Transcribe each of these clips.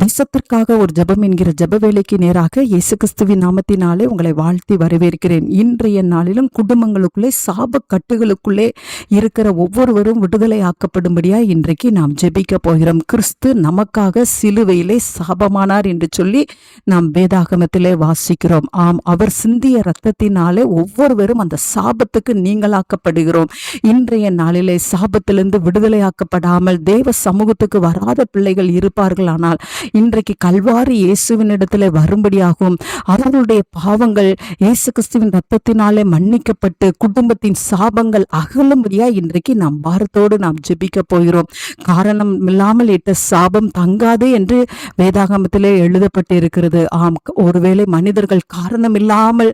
தேசத்திற்காக ஒரு ஜெபம் என்கிற ஜப வேலைக்கு நேராக இயேசு கிறிஸ்துவின் நாமத்தினாலே உங்களை வாழ்த்தி வரவேற்கிறேன். இன்றைய நாளிலும் குடும்பங்களுக்குள்ளே சாப கட்டுகளுக்குள்ளே இருக்கிற ஒவ்வொருவரும் விடுதலை ஆக்கப்படும்படியா இன்றைக்கு நாம் ஜெபிக்க போகிறோம். கிறிஸ்து நமக்காக சிலுவையிலே சாபமானார் என்று சொல்லி நாம் வேதாகமத்திலே வாசிக்கிறோம். ஆம் அவர் சிந்திய ரத்தத்தினாலே ஒவ்வொருவரும் அந்த சாபத்துக்கு நீங்களாக்கப்படுகிறோம். இன்றைய நாளிலே சாபத்திலிருந்து விடுதலையாக்கப்படாமல் தேவ சமூகத்துக்கு வராத பிள்ளைகள் இருப்பார்கள் ஆனால் இன்றைக்கு கல்வாரி இயேசுவினிடத்தில் வரும்படியாகும் அவர்களுடைய பாவங்கள் இயேசு கிறிஸ்துவின் ரத்தத்தினாலே மன்னிக்கப்பட்டு குடும்பத்தின் சாபங்கள் அகலும்படியா இன்றைக்கு நாம் பாரத்தோடு நாம் ஜெபிக்க போகிறோம். காரணம் இல்லாமல் இட்ட சாபம் தங்காது என்று வேதாகமத்திலே எழுதப்பட்டு இருக்கிறது ஆம் ஒருவேளை மனிதர்கள் காரணம் இல்லாமல்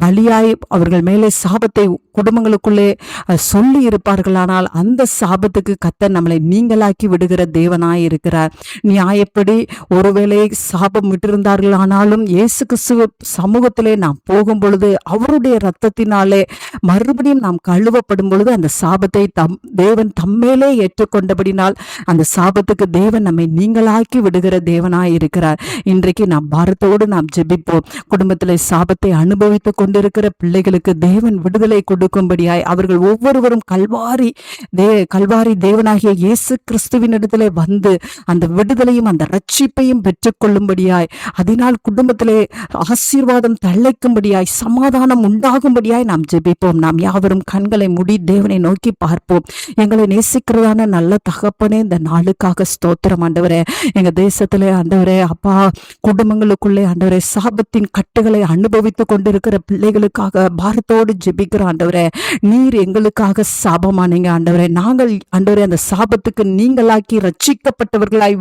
பலியாய் அவர்கள் மேலே சாபத்தை குடும்பங்களுக்குள்ளே சொல்லி இருப்பார்களானால் அந்த சாபத்துக்கு கத்த நம்மளை நீங்களாக்கி விடுகிற தேவனாய் இருக்கிறார். நியாயப்படி ஒருவேளை சாபம் விட்டிருந்தார்களானாலும் இயேசு கிறிஸ்துவ சமூகத்திலே நாம் போகும் பொழுது அவருடைய இரத்தத்தினாலே மறுபடியும் நாம் கழுவப்படும் பொழுது அந்த சாபத்தை தம் தேவன் தம்மேலே ஏற்றுக்கொண்டபடினால் அந்த சாபத்துக்கு தேவன் நம்மை நீங்களாக்கி விடுகிற தேவனாய் இருக்கிறார். இன்றைக்கு நாம் பாரத்தோடு நாம் ஜெபிப்போம். குடும்பத்தில் சாபத்தை அனுபவித்துக் கொண்டிருக்கிற பிள்ளைகளுக்கு தேவன் விடுதலை கொடுக்கும்படியாய் அவர்கள் ஒவ்வொருவரும் கல்வாரி தே கல்வாரி தேவனாகிய இயேசு கிறிஸ்துவின் கிறிஸ்துவினிடத்திலே வந்து அந்த விடுதலையும் அந்த ரட்சிப்பையும் பெற்றுக்கொள்ளும்படியாய் அதனால் குடும்பத்திலே ஆசீர்வாதம் தழைக்கும்படியாய் சமாதானம் உண்டாகும்படியாய் நாம் ஜெபிப்போம். நாம் யாவரும் கண்களை முடி தேவனை நோக்கி பார்ப்போம். எங்களை நேசிக்கிறதான நல்ல தகப்பனே இந்த நாளுக்காக ஸ்தோத்திரம் ஆண்டவரே. எங்க தேசத்திலே ஆண்டவரே அப்பா குடும்பங்களுக்குள்ளே ஆண்டவரே சாபத்தின் கட்டுகளை அனுபவித்து கொண்டிருக்கிற பிள்ளைகளுக்காக பாரத்தோடு ஜெபிக்கிற ஆண்டவரே நீர் எங்களுக்காக சாபமானீங்க ஆண்டவரே. நாங்கள் ஆண்டவரே அந்த சாபத்துக்கு நீங்களாக்கி ரட்சிக்கப்பட்டவர்களாய்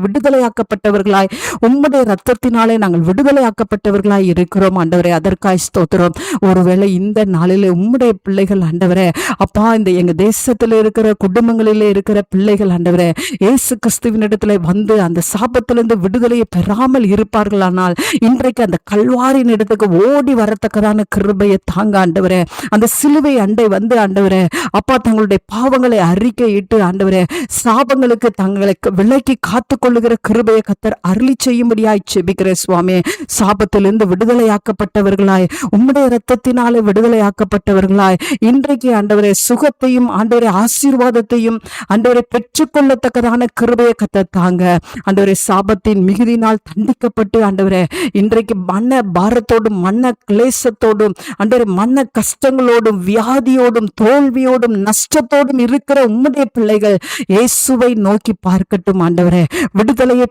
விடுதலையாக்கப்பட்டவர்களாய் உம்முடைய ரத்தத்தினாலே நாங்கள் விடுதலை ஆக்கப்பட்டவர்களாய் இருக்கிறோம். ஆண்டவரே அதற்காய் ஸ்தோத்திரம். ஒருவேளை இந்த நாளிலே உம்முடைய பிள்ளைகள் ஆண்டவரே அப்பா இந்த எங்க தேசத்தில் இருக்கிற குடும்பங்களிலே இருக்கிற பிள்ளைகள் ஆண்டவரே இயேசு கிறிஸ்துவின் இடத்துல வந்து அந்த சாபத்திலிருந்து விடுதலையை பெறாமல் இருப்பார்களானால் இன்றைக்கு அந்த கல்வாரின் இடத்துக்கு ஓடி வரத்தக்கதான கிருபையை தாங்க ஆண்டவரே. அந்த சிலுவை அண்டை வந்து ஆண்டவரே அப்பா தங்களுடைய பாவங்களை அறிக்கையிட்டு ஆண்டவரே சாபங்களுக்கு தங்களை விலக்கி காத்து கொள்ளுகிற கிருபையை கத்தர் அருளி செய்யும்படியாய் செபிக்கிற சுவாமி சாபத்திலிருந்து விடுதலையாக்கப்பட்டவர்களாய் உம்முடைய இரத்தத்தினாலே விடுதலையாக்கப்பட்டவர்களாய் இன்றைக்கு ஆண்டவரே சுகத்தையும் ஆண்டவரே ஆசீர்வாதத்தையும் ஆண்டவரை பெற்றுக்கொள்ளத்தக்கதான கிருபையை கத்த தாங்க. ஆண்டவரே சாபத்தின் மிகுதினால் தண்டிக்கப்பட்டு ஆண்டவரே இன்றைக்கு மன பாரத்தோடும் மன கிளேசத்தோடும் ஆண்டவரே மன கஷ்டங்களோடும் வியாதியோடும் தோல்வியோடும் நஷ்டத்தோடும் இருக்கிற உம்முடைய பிள்ளைகள் இயேசுவை நோக்கி பார்க்கட்டும் ஆண்டவரே. விடுதலையை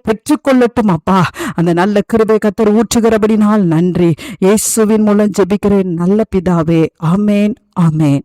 கொள்ளட்டும் அப்பா அந்த நல்ல கிருபை கத்தர் ஊற்றுகிறபடினால் நன்றி. இயேசுவின் மூலம் ஜெபிக்கிறேன். நல்ல பிதாவே. ஆமேன் ஆமேன்.